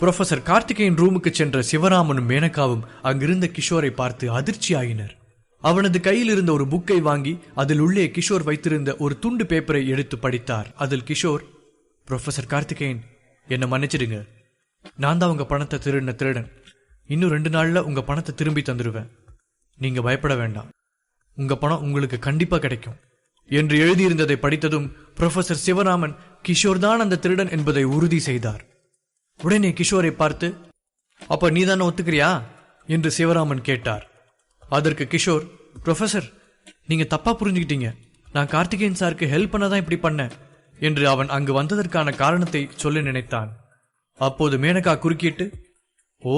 Professor Karthikeyan ரூமுக்கு சென்ற சிவராமனும் மேனகாவும் அங்கிருந்த கிஷோரை பார்த்து அதிர்ச்சியாயினர். அவனது கையில் இருந்த ஒரு புக்கை வாங்கி அதில் உள்ளே கிஷோர் வைத்திருந்த ஒரு துண்டு பேப்பரை எடுத்து படித்தார். அதில் கிஷோர் புரொஃபசர் கார்த்திகேயன் என்னை மன்னிச்சிடுங்க. நான் தான் உங்க பணத்தை திருடின திருடன். இன்னும் ரெண்டு நாள்ல உங்க பணத்தை திரும்பி தந்துடுவேன் நீங்க பயப்பட வேண்டாம். உங்க பணம் உங்களுக்கு கண்டிப்பா கிடைக்கும். என்று எழுதியிருந்ததை படித்ததும் புரொஃபசர் சிவராமன் கிஷோர் தான் அந்த திருடன் என்பதை உறுதி செய்தார். உடனே கிஷோரை பார்த்து அப்ப நீ தானே ஒத்துக்கிறியா? என்று சிவராமன் கேட்டார். அதற்கு கிஷோர் ப்ரொஃபசர் நீங்க தப்பா புரிஞ்சுக்கிட்டீங்க. நான் கார்த்திகேயன் சாருக்கு ஹெல்ப் பண்ண தான் இப்படி பண்ணேன். என்று அவன் அங்கு வந்ததற்கான காரணத்தை சொல்ல நினைத்தான். அப்போது மேனகா குறுக்கிட்டு ஓ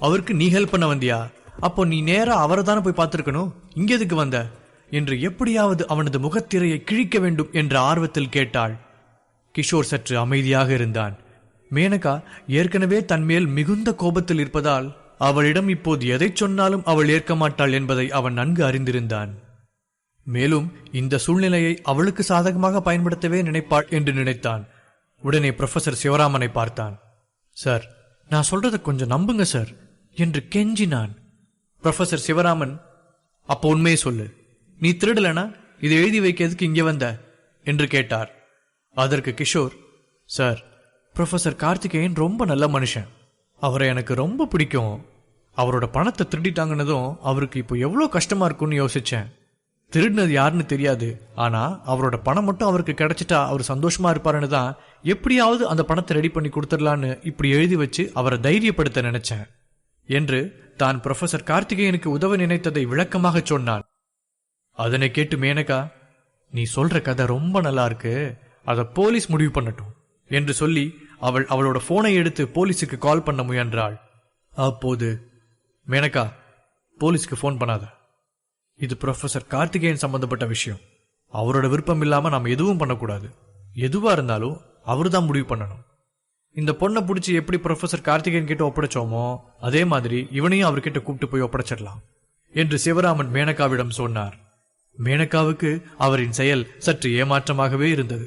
அவருக்கு நீ ஹெல்ப் பண்ண வந்தியா? அப்போ நீ நேரா அவரை தானே போய் பார்த்துருக்கணும்? இங்க எதுக்கு வந்த? என்று எப்படியாவது அவனது முகத்திரையை கிழிக்க வேண்டும் என்ற ஆர்வத்தில் கேட்டாள். கிஷோர் சற்று அமைதியாக இருந்தான். மேனகா ஏற்கனவே தன்மேல் மிகுந்த கோபத்தில் இருப்பதால் அவளிடம் இப்போது எதைச் சொன்னாலும் அவள் ஏற்க மாட்டாள் என்பதை அவன் நன்கு அறிந்திருந்தான். மேலும் இந்த சூழ்நிலையை அவளுக்கு சாதகமாக பயன்படுத்தவே நினைப்பாள் என்று நினைத்தான். உடனே புரொஃபசர் சிவராமனை பார்த்தான். சார் நான் சொல்றதை கொஞ்சம் நம்புங்க சார் என்று கெஞ்சினான். ப்ரொஃபசர் சிவராமன் அப்போ உண்மையை சொல்லு. நீ திருடலனா இதை எழுதி வைக்கிறதுக்கு இங்கே வந்த? என்று கேட்டார். அதற்கு கிஷோர் சார் ப்ரொஃபசர் கார்த்திகேயன் ரொம்ப நல்ல மனுஷன். அவரை எனக்கு ரொம்ப பிடிக்கும். அவரோட பணத்தை திருடிட்டாங்கன்னதும் அவருக்கு இப்போ எவ்வளோ கஷ்டமாக இருக்கும்னு யோசித்தேன் திருடினது யாருன்னு தெரியாது. ஆனால் அவரோட பணம் மட்டும் அவருக்கு கிடைச்சிட்டா அவர் சந்தோஷமா இருப்பாருன்னு தான் எப்படியாவது அந்த பணத்தை ரெடி பண்ணி கொடுத்துடலான்னு இப்படி எழுதி வச்சு அவரை தைரியப்படுத்த நினைச்சேன். என்று தான் புரொஃபசர் கார்த்திகேயனுக்கு உதவ நினைத்ததை விளக்கமாக சொன்னான். அதனை கேட்டு மேனகா நீ சொல்ற கதை ரொம்ப நல்லா இருக்கு. அதை போலீஸ் முடிவு பண்ணட்டும் என்று சொல்லி அவள் அவளோட போனை எடுத்து போலீஸுக்கு கால் பண்ண முயன்றாள். அப்போது மேனகா போலீஸ்க்கு ஃபோன் பண்ணாத. இது ப்ரொஃபசர் கார்த்திகேயன் சம்பந்தப்பட்ட விஷயம். அவரோட விருப்பம் இல்லாம நாம் எதுவும் பண்ணக்கூடாது. எதுவா இருந்தாலும் அவர் தான் முடிவு பண்ணணும். இந்த பொண்ணை பிடிச்சி எப்படி ப்ரொஃபசர் கார்த்திகேயன் கிட்ட ஒப்படைச்சோமோ அதே மாதிரி இவனையும் அவர்கிட்ட கூப்பிட்டு போய் ஒப்படைச்சிடலாம் என்று சிவராமன் மேனகாவிடம் சொன்னார். மேனகாவுக்கு அவரின் செயல் சற்று ஏமாற்றமாகவே இருந்தது.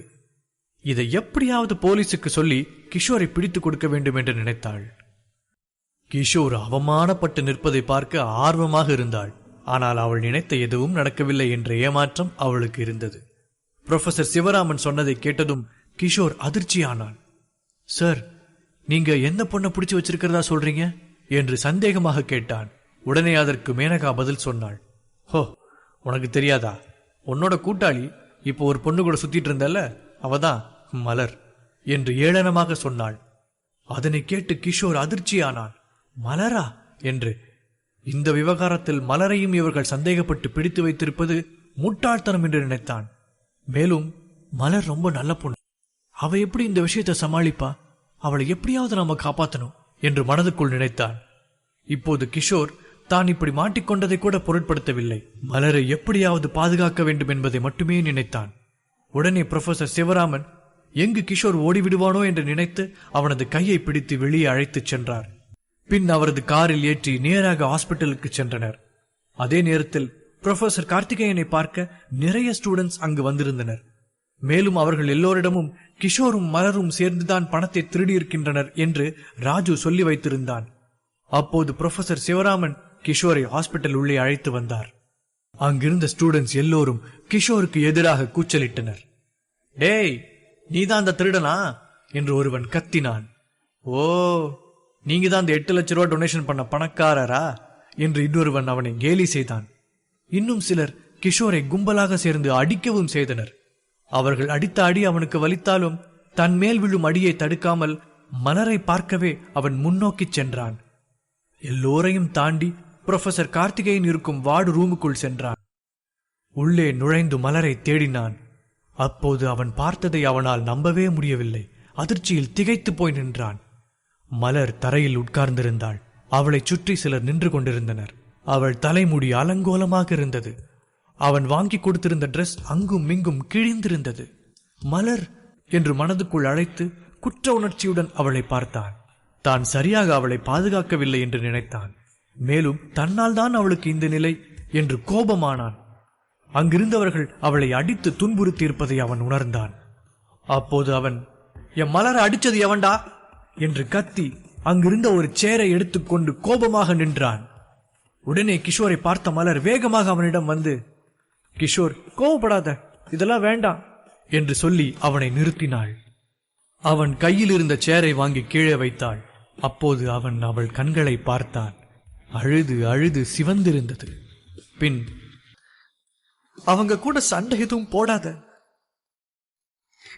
இதை எப்படியாவது போலீசுக்கு சொல்லி கிஷோரை பிடித்துக் கொடுக்க வேண்டும் என்று நினைத்தாள். கிஷோர் அவமானப்பட்டு நிற்பதை பார்க்க ஆர்வமாக இருந்தாள். ஆனால் அவள் நினைத்த எதுவும் நடக்கவில்லை என்ற ஏமாற்றம் அவளுக்கு இருந்தது. ப்ரொஃபசர் சிவராமன் சொன்னதை கேட்டதும் கிஷோர் அதிர்ச்சியானான். சார் நீங்க எந்த பொண்ணை பிடிச்சு வச்சிருக்கிறதா சொல்றீங்க? என்று சந்தேகமாக கேட்டான். உடனே அதற்கு மேனகா பதில் சொன்னாள். ஹோ உனக்கு தெரியாதா? உன்னோட கூட்டாளி இப்போ ஒரு பொண்ணு கூட சுத்திட்டு இருந்தல்ல அவதான் மலர் என்று ஏளனமாக சொன்னாள். அதனை கேட்டு கிஷோர் அதிர்ச்சியானான். மலரா? என்று. இந்த விவகாரத்தில் மலரையும் இவர்கள் சந்தேகப்பட்டு பிடித்து வைத்திருப்பது முட்டாள்தனம் என்று நினைத்தான். மேலும் மலர் ரொம்ப நல்ல பொண்ணு. அவ எப்படி இந்த விஷயத்தை சமாளிப்பா? அவளை எப்படியாவது நாம காப்பாத்தணும் என்று மனதுக்குள் நினைத்தான். இப்போது கிஷோர் தான் இப்படி மாட்டிக்கொண்டதை கூட பொருட்படுத்தவில்லை. மலரை எப்படியாவது பாதுகாக்க வேண்டும் என்பதை மட்டுமே நினைத்தான். உடனே புரொஃபசர் சிவராமன் எங்கு கிஷோர் ஓடிவிடுவானோ? என்று நினைத்து அவனது கையை பிடித்து வெளியே அழைத்துச் சென்றார். பின் அவரது காரில் ஏற்றி நேராக ஹாஸ்பிட்டலுக்கு சென்றனர். அதே நேரத்தில் புரொஃபசர் கார்த்திகேயனை பார்க்க நிறைய ஸ்டூடெண்ட்ஸ் அங்கு வந்திருந்தனர். மேலும் அவர்கள் எல்லோரிடமும் கிஷோரும் மலரும் சேர்ந்துதான் பணத்தை திருடியிருக்கின்றனர் என்று ராஜு சொல்லி வைத்திருந்தான். அப்போது புரொஃபசர் சிவராமன் கிஷோரை ஹாஸ்பிட்டல் உள்ளே அழைத்து வந்தார். அங்கிருந்த ஸ்டூடெண்ட்ஸ் எல்லோரும் கிஷோருக்கு எதிராக கூச்சலிட்டனர். டேய் நீதான் அந்த திருடனா? என்று ஒருவன் கத்தினான். ஓ நீங்க தான் அந்த எட்டு லட்ச ரூபா டொனேஷன் பண்ண பணக்காரரா? என்று இன்னொருவன் அவனை கேலி செய்தான். இன்னும் சிலர் கிஷோரை கும்பலாக சேர்ந்து அடிக்கவும் செய்தனர். அவர்கள் அடித்த அடி அவனுக்கு வலித்தாலும் தன் மேல் விழும் அடியை தடுக்காமல் மலரை பார்க்கவே அவன் முன்னோக்கிச் சென்றான். எல்லோரையும் தாண்டி புரொஃபசர் கார்த்திகேயன் இருக்கும் வார்டு ரூமுக்குள் சென்றான். உள்ளே நுழைந்து மலரை தேடினான். அப்போது அவன் பார்த்ததை அவனால் நம்பவே முடியவில்லை. அதிர்ச்சியில் திகைத்து போய் நின்றான். மலர் தரையில் உட்கார்ந்திருந்தாள். அவளைச் சுற்றி சிலர் நின்று கொண்டிருந்தனர். அவள் தலைமுடி அலங்கோலமாக இருந்தது. அவன் வாங்கி கொடுத்திருந்த ட்ரெஸ் அங்கும் இங்கும் கிழிந்திருந்தது. மலர் என்று மனதுக்குள் அழைத்து குற்ற உணர்ச்சியுடன் அவளை பார்த்தான். தான் சரியாக அவளை பாதுகாக்கவில்லை என்று நினைத்தான். மேலும் தன்னால் தான் அவளுக்கு இந்த நிலை என்று கோபமானான். அங்கிருந்தவர்கள் அவளை அடித்து துன்புறுத்தி இருப்பதை அவன் உணர்ந்தான். அப்போது அவன் என் மலரை அடிச்சது எவன்டா? என்று கத்தி அங்கிருந்த ஒரு சேரை எடுத்துக்கொண்டு கோபமாக நின்றான். உடனே கிஷோரை பார்த்த மலர் வேகமாக அவனிடம் வந்து கிஷோர் கோவப்படாத. இதெல்லாம் வேண்டாம். என்று சொல்லி அவனை நிறுத்தினாள். அவன் கையில் இருந்த சேரை வாங்கி கீழே வைத்தாள். அப்போது அவன் அவள் கண்களை பார்த்தான். அழுது அழுது சிவந்திருந்தது. பின் அவங்க கூட சண்டை எதுவும் போடாத.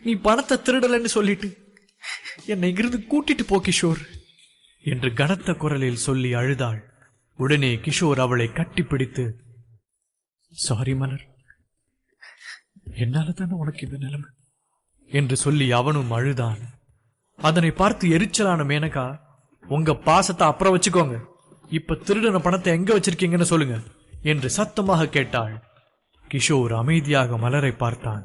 நீ பணத்தை திருடலன்னு சொல்லிட்டு என்னை இங்கிருந்து கூட்டிட்டு போ கிஷோர். என்று கனத்த குரலில் சொல்லி அழுதாள். உடனே கிஷோர் அவளை கட்டிப்பிடித்து சாரி மலர். என்னால தானே உனக்கு இந்த நிலைமை? என்று சொல்லி அவனும் அழுதான். அதனை பார்த்து எரிச்சலான மேனகா உங்க பாசத்தை அப்புறம் வச்சுக்கோங்க. இப்ப திருடன பணத்தை எங்க வச்சிருக்கீங்கன்னு சொல்லுங்க என்று சத்தமாக கேட்டாள். கிஷோர் அமைதியாக மலரை பார்த்தான்.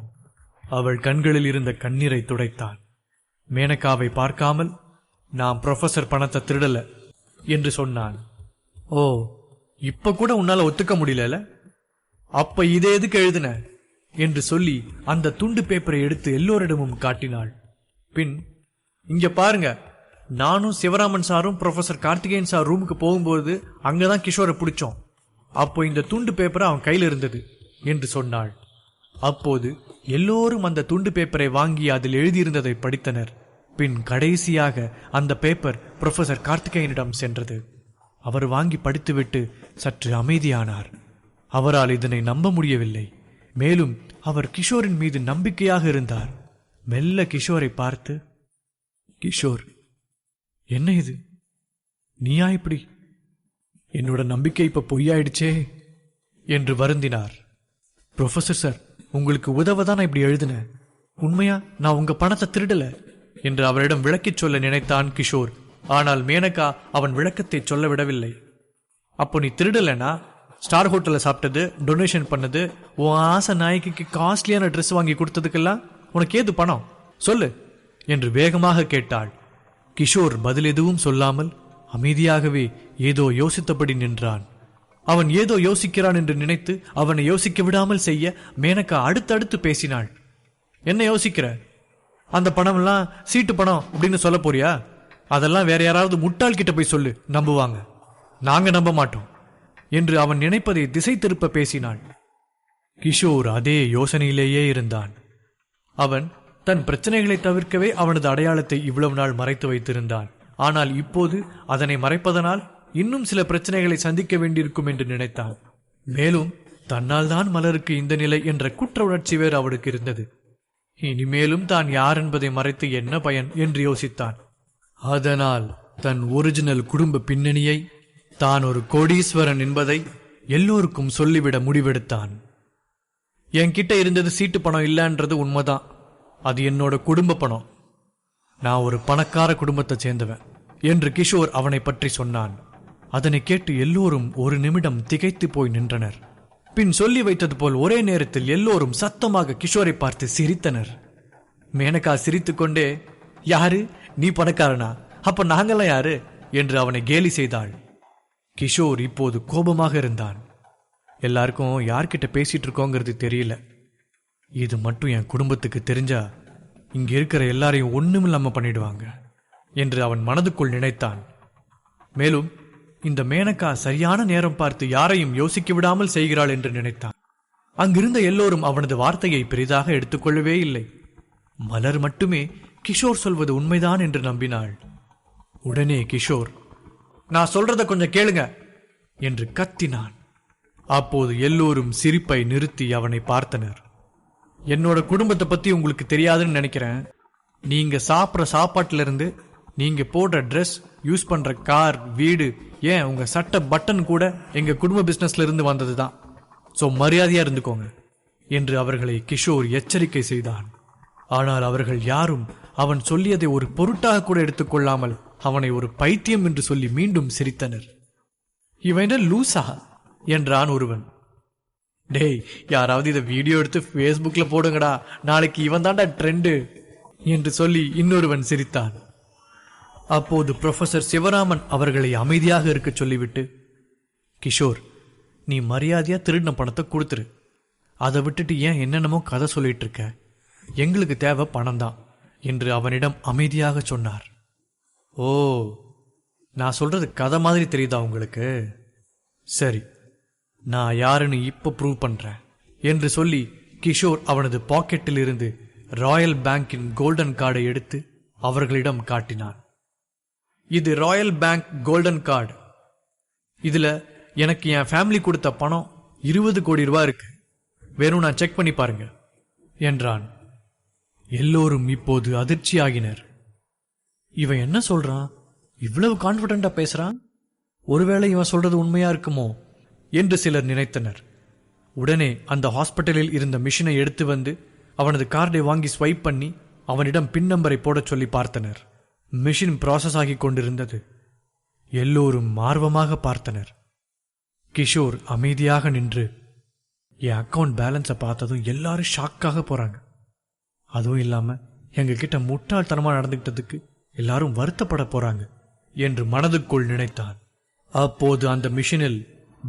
அவள் கண்களில் இருந்த கண்ணீரை துடைத்தான் மேனகாவை பார்க்காமல் நான் ப்ரொஃபசர் பணத்தை திருடல என்று சொன்னான் ஓ இப்ப கூட உன்னால ஒத்துக்க முடியல அப்ப இதே எதுக்கு எழுதுன? என்று சொல்லி அந்த துண்டு பேப்பரை எடுத்து எல்லோரிடமும் காட்டினாள். பின் இங்க பாருங்க நானும் சிவராமன் சாரும் ப்ரொஃபசர் கார்த்திகேயன் சார் ரூமுக்கு போகும்போது அங்கதான் கிஷோரை பிடிச்சோம். அப்போ இந்த துண்டு பேப்பரை அவன் கையில் இருந்தது என்று சொன்னாள். அப்போது எல்லோரும் அந்த துண்டு பேப்பரை வாங்கி அதில் எழுதியிருந்ததை படித்தனர். பின் கடைசியாக அந்த பேப்பர் ப்ரொஃபசர் கார்த்திகேயனிடம் சென்றது. அவர் வாங்கி படித்துவிட்டு சற்று அமைதியானார். அவரால் இதனை நம்ப முடியவில்லை. மேலும் அவர் கிஷோரின் மீது நம்பிக்கையாக இருந்தார். மெல்ல கிஷோரை பார்த்து கிஷோர் என்ன இது? நீயா இப்படி? என்னோட நம்பிக்கை இப்ப பொய்யாயிடுச்சே? என்று வருந்தினார். ப்ரொஃபசர் சார் உங்களுக்கு உதவ தான் நான் இப்படி எழுதினேன் உண்மையா? நான் உங்க பணத்தை திருடல? என்று அவரிடம் விளக்கிச் சொல்ல நினைத்தான் கிஷோர். ஆனால் மேனகா அவன் விளக்கத்தை சொல்ல விடவில்லை. அப்போ நீ திருடலைனா? ஸ்டார் ஹோட்டலில் சாப்பிட்டது டொனேஷன் பண்ணது உன் ஆசை நாய்க்கு காஸ்ட்லியான ட்ரெஸ் வாங்கி கொடுத்ததுக்கெல்லாம் உனக்கு ஏது பணம்? சொல்லு என்று வேகமாக கேட்டாள். கிஷோர் பதில் எதுவும் சொல்லாமல் அமைதியாகவே ஏதோ யோசித்தபடி நின்றான். அவன் ஏதோ யோசிக்கிறான் என்று நினைத்து அவனை யோசிக்க விடாமல் செய்ய மேனக்கா அடுத்தடுத்து பேசினாள். என்ன யோசிக்கிற? அந்த பணம்லாம் சீட்டு பணம் அப்படின்னு சொல்ல போறியா? அதெல்லாம் வேற யாராவது முட்டாள் கிட்ட போய் சொல்லு நம்புவாங்க. நாங்க நம்ப மாட்டோம். என்று அவன் நினைப்பதை திசை திருப்ப பேசினாள். கிஷோர் அதே யோசனையிலேயே இருந்தான். அவன் தன் பிரச்சனைகளை தவிர்க்கவே அவனது அடையாளத்தை இவ்வளவு நாள் மறைத்து வைத்திருந்தான். ஆனால் இப்போது அதனை மறைப்பதனால் இன்னும் சில பிரச்சனைகளை சந்திக்க வேண்டியிருக்கும் என்று நினைத்தான். மேலும் தன்னால் தான் மலருக்கு இந்த நிலை என்ற குற்ற உணர்ச்சி வேறு அவளுக்கு இருந்தது. இனிமேலும் தான் யார் என்பதை மறைத்து என்ன பயன் என்று யோசித்தான். அதனால் தன் ஒரிஜினல் குடும்ப பின்னணியை தான் ஒரு கோடீஸ்வரன் என்பதை எல்லோருக்கும் சொல்லிவிட முடிவெடுத்தான். என்கிட்ட இருந்தது சீட்டு பணம் இல்லைன்றது உண்மைதான். அது என்னோட குடும்ப பணம். நான் ஒரு பணக்கார குடும்பத்தை சேர்ந்தவன் என்று கிஷோர் அவனை பற்றி சொன்னான். அதனை கேட்டு எல்லோரும் ஒரு நிமிடம் திகைத்து போய் நின்றனர். பின் சொல்லி வைத்தது போல் ஒரே நேரத்தில் எல்லோரும் சத்தமாக கிஷோரை பார்த்து சிரித்தனர். மேனகா சிரித்துக்கொண்டே யாரு? நீ பணக்காரனா? அப்ப நாங்களாம் யாரு? என்று அவனை கேலி செய்தாள். கிஷோர் இப்போது கோபமாக இருந்தான். எல்லாருக்கும் யார்கிட்ட பேசிட்டு இருக்கோங்கிறது தெரியல. இது மட்டும் என் குடும்பத்துக்கு தெரிஞ்சா இங்க இருக்கிற எல்லாரையும் ஒண்ணுமில்லாம பண்ணிடுவாங்க என்று அவன் மனதுக்குள் நினைத்தான். மேலும் இந்த மேனக்கா சரியான நேரம் பார்த்து யாரையும் யோசிக்க விடாமல் செய்கிறாள் என்று நினைத்தான். அங்கிருந்த எல்லோரும் அவனது வார்த்தையை பெரிதாக எடுத்துக்கொள்ளவே இல்லை. மலர் மட்டுமே கிஷோர் சொல்வது உண்மைதான் என்று நம்பினாள். உடனே கிஷோர் நான் சொல்றத கொஞ்சம் கேளுங்க என்று கத்தினான். அப்போது எல்லோரும் சிரிப்பை நிறுத்தி அவனை பார்த்தனர். என்னோட குடும்பத்தை பத்தி உங்களுக்கு தெரியாதுன்னு நினைக்கிறேன். நீங்க சாப்பிட்ற சாப்பாட்டுல இருந்து நீங்க போடுற ட்ரெஸ் யூஸ் பண்ற கார் வீடு ஏன் உங்க சட்ட பட்டன் கூட எங்க குடும்ப பிசினஸ்ல இருந்து வந்ததுதான். சோ மரியாதையா இருந்துக்கோங்க என்று அவர்களை கிஷோர் எச்சரிக்கை செய்தான். ஆனால் அவர்கள் யாரும் அவன் சொல்லியதை ஒரு பொருட்டாக கூட எடுத்துக்கொள்ளாமல் அவனை ஒரு பைத்தியம் என்று சொல்லி மீண்டும் சிரித்தனர். இவன் லூசா என்றான் ஒருவன். டேய் யாராவது இதை வீடியோ எடுத்து ஃபேஸ்புக்கில் போடுங்கடா. நாளைக்கு இவன் தான்டா ட்ரெண்டு என்று சொல்லி இன்னொருவன் சிரித்தான். அப்போது ப்ரொஃபசர் சிவராமன் அவர்களை அமைதியாக இருக்க சொல்லிவிட்டு கிஷோர் நீ மரியாதையா திருடின பணத்தை கொடுத்துரு. அதை விட்டுட்டு ஏன் என்னென்னமோ கதை சொல்லிட்டு இருக்க? எங்களுக்கு தேவை பணம் தான் என்று அவனிடம் அமைதியாக சொன்னார். ஓ நான் சொல்றது கதை மாதிரி தெரியுதா உங்களுக்கு? சரி நான் யாருன்னு இப்போ ப்ரூவ் பண்றேன். என்று சொல்லி கிஷோர் அவனது பாக்கெட்டில் இருந்து ராயல் பேங்கின் கோல்டன் கார்டை எடுத்து அவர்களிடம் காட்டினான். இது ராயல் பேங்க் கோல்டன் கார்டு இதுல எனக்கு என் ஃபேமிலி கொடுத்த பணம் இருபது கோடி ரூபாய் இருக்கு. வெறும் நான் செக் பண்ணி பாருங்க என்றான். எல்லோரும் இப்போது அதிர்ச்சியாகினர். இவன் என்ன சொல்றான்? இவ்வளவு கான்பிடண்டா பேசுறான்? ஒருவேளை இவன் சொல்றது உண்மையா இருக்குமோ? என்று சிலர் நினைத்தனர். உடனே அந்த ஹாஸ்பிட்டலில் இருந்த மிஷினை எடுத்து வந்து அவனது கார்டை வாங்கி ஸ்வைப் பண்ணி அவனிடம் பின் நம்பரை போடச் சொல்லி பார்த்தனர். மிஷின் ப்ராசஸ் ஆகிக் கொண்டிருந்தது. எல்லோரும் ஆர்வமாக பார்த்தனர். கிஷோர் அமைதியாக நின்று என் அக்கவுண்ட் பேலன்ஸை பார்த்ததும் எல்லாரும் ஷாக்காக போறாங்க. அதுவும் இல்லாம எங்ககிட்ட முட்டாள்தனமாக முட்டாள்தனமா நடந்துகிட்டதுக்கு எல்லாரும் வருத்தப்பட போறாங்க என்று மனதுக்குள் நினைத்தான். அப்போது அந்த மிஷினில்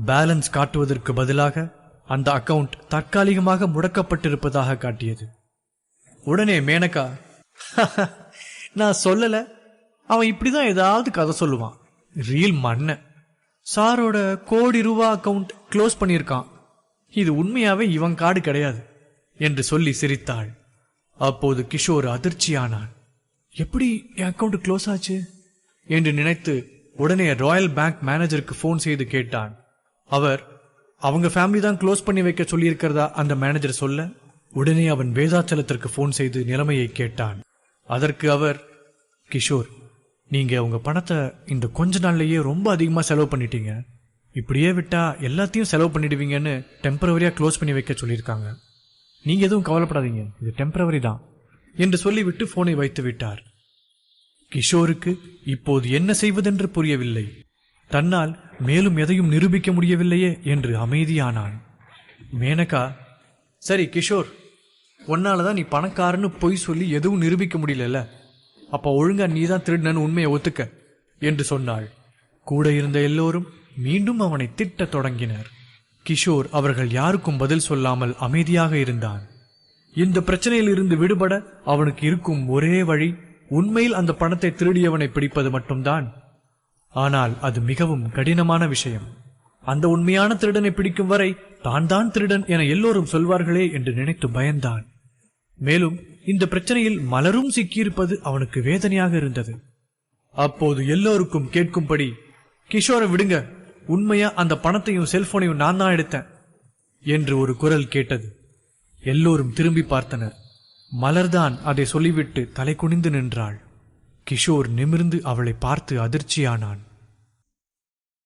பேலன்ஸ் காட்டுவதற்கு பதிலாக அந்த அக்கவுண்ட் தற்காலிகமாக முடக்கப்பட்டிருப்பதாக காட்டியது. உடனே மேனகா நான் சொல்லல. அவன் இப்படிதான் ஏதாவது கதை சொல்லுவான். ரீல் மண்ண சாரோட கோடி ரூபா அக்கவுண்ட் க்ளோஸ் பண்ணியிருக்கான். இது உண்மையாவே இவன் காடு கிடையாது என்று சொல்லி சிரித்தாள். அப்போது கிஷோர் அதிர்ச்சியானான். எப்படி என் அக்கவுண்ட் க்ளோஸ் ஆச்சு? என்று நினைத்து உடனே ராயல் பேங்க் மேனேஜருக்கு ஃபோன் செய்து கேட்டான். அவர் அவங்க ஃபேமிலி தான் க்ளோஸ் பண்ணி வைக்க சொல்லியிருக்கிறதா? அந்த மேனேஜர் சொல்ல உடனே அவன் வேதாச்சலத்திற்கு ஃபோன் செய்து நிலைமையை கேட்டான். அதற்கு அவர் கிஷோர் நீங்க உங்க பணத்தை இந்த கொஞ்ச நாள்லயே ரொம்ப அதிகமா செலவு பண்ணிட்டீங்க. இப்படியே விட்டா எல்லாத்தையும் செலவு பண்ணிடுவீங்கன்னு டெம்பரவரியா க்ளோஸ் பண்ணி வைக்க சொல்லியிருக்காங்க. நீங்க எதுவும் கவலைப்படாதீங்க. இது டெம்பரவரி தான். என்று சொல்லிவிட்டு போனை வைத்து விட்டார். கிஷோருக்கு இப்போது என்ன செய்வதென்று புரியவில்லை. தன்னால் மேலும் எதையும் நிரூபிக்க முடியவில்லையே என்று அமைதியானான். மேனகா சரி கிஷோர் உன்னால தான் நீ பணக்காரன்னு பொய் சொல்லி எதுவும் நிரூபிக்க முடியலல்ல. அப்போ ஒழுங்கா நீதான் திருடனன்னு உண்மையை ஒத்துக்க என்று சொன்னாள். கூட இருந்த எல்லோரும் மீண்டும் அவனை திட்டத் தொடங்கினர். கிஷோர் அவர்கள் யாருக்கும் பதில் சொல்லாமல் அமைதியாக இருந்தான். இந்த பிரச்சனையில் இருந்து விடுபட அவனுக்கு இருக்கும் ஒரே வழி உண்மையில் அந்த பணத்தை திருடியவனை பிடிப்பது மட்டும்தான். ஆனால் அது மிகவும் கடினமான விஷயம். அந்த உண்மையான திருடனை பிடிக்கும் வரை தான் தான் திருடன் என எல்லோரும் சொல்வார்களே என்று நினைத்து பயந்தான். மேலும் இந்த பிரச்சனையில் மலரும் சிக்கியிருப்பது அவனுக்கு வேதனையாக இருந்தது. அப்போது எல்லோருக்கும் கேட்கும்படி கிஷோரை விடுங்க. உண்மையா அந்த பணத்தையும் செல்போனையும் நான் தான் எடுத்தேன் என்று ஒரு குரல் கேட்டது. எல்லோரும் திரும்பி பார்த்தனர். மலர்தான் அதை சொல்லிவிட்டு தலை குனிந்து நின்றாள். கிஷோர் நிமிர்ந்து அவளை பார்த்து அதிர்ச்சியானான்.